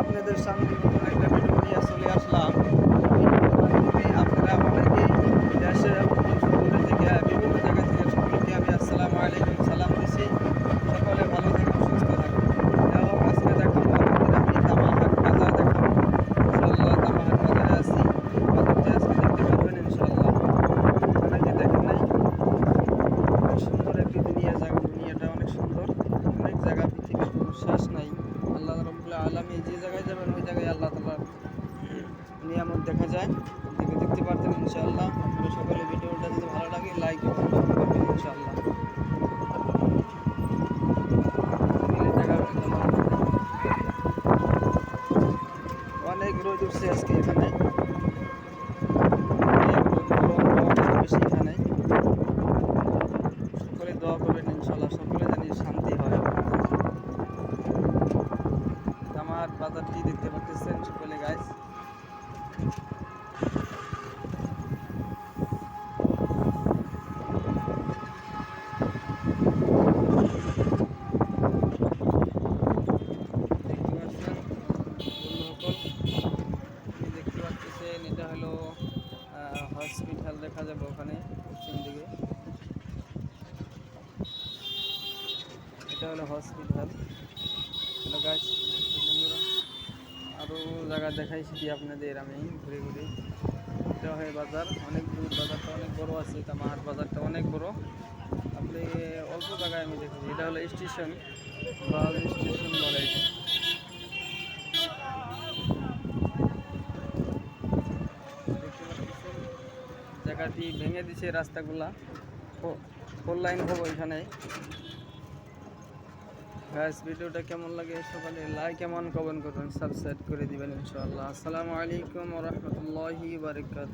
আপনাদের সামনে নতুন একটা ভিডিও নিয়ে চলে আসলাম ভিডিওর মাধ্যমে আপনারা অনেকেই দেশে এবং দেশের দূরে থেকে বিভিন্ন জায়গা থেকে সকলকে আমি আসসালামু আলাইকুম সালাম দিছি সকলে ভালো থাকুন সুস্থ থাকুন এবং আজকে দেখাবো আপনাদের আমি তামাহাট বাজার দেখাবো ইনশাআল্লাহ তামাহাট বাজারে আছি বাজারটি আজকে দেখতে পাবেন ইনশাআল্লাহ অনেকে দেখেন নাই অনেক সুন্দর একটি দুনিয়া জায়গা দুনিয়াটা অনেক সুন্দর অনেক জায়গা পৃথিবীর কোনো শেষ নাই আল্লাহ রবুল্লাহ আলমী যে জায়গায় যাবেন, ওই জায়গায় আল্লাহ তালার নিয়ামত দেখা যায়। দেখে দেখতে পারতেন ইনশাআল্লাহ। আপনারা সকলে ভিডিওটা যদি ভালো লাগে লাইক এবং কমেন্ট করবেন ইনশাআল্লাহ। অনেক রোদ উঠছে আজকে এখানে। সকলে দোয়া করবেন ইনশাল্লাহ সকলে জানি শান্তি। বাজারটি দেখতে পাচ্ছেন সকলে গাছ এটা হলো হসপিটাল দেখা যাবে ওখানে, পশ্চিম দিকে। এটা হলো হসপিটাল হলো গাছ আরও জায়গা দেখাইছি দিয়ে আপনাদের আমি ঘুরে ঘুরে। এটা হয় বাজার অনেক দূর, বাজারটা অনেক বড় আছে তামাহাট বাজারটা অনেক বড়। আপনি অল্প জায়গায় আমি দেখেছি, এটা হলো স্টেশন, বাস স্টেশন বলে জায়গাটি ভেঙে দিছে রাস্তাগুলা। ফোর লাইন হব এখানে। গাইস ভিডিওটা কেমন লাগে সকালে লাইক কেমন কমেন্ট করবেন সাবস্ক্রাইব করে দিবেন ইনশাআল্লাহ। আসসালামু আলাইকুম ওয়া বারাকাতুহু।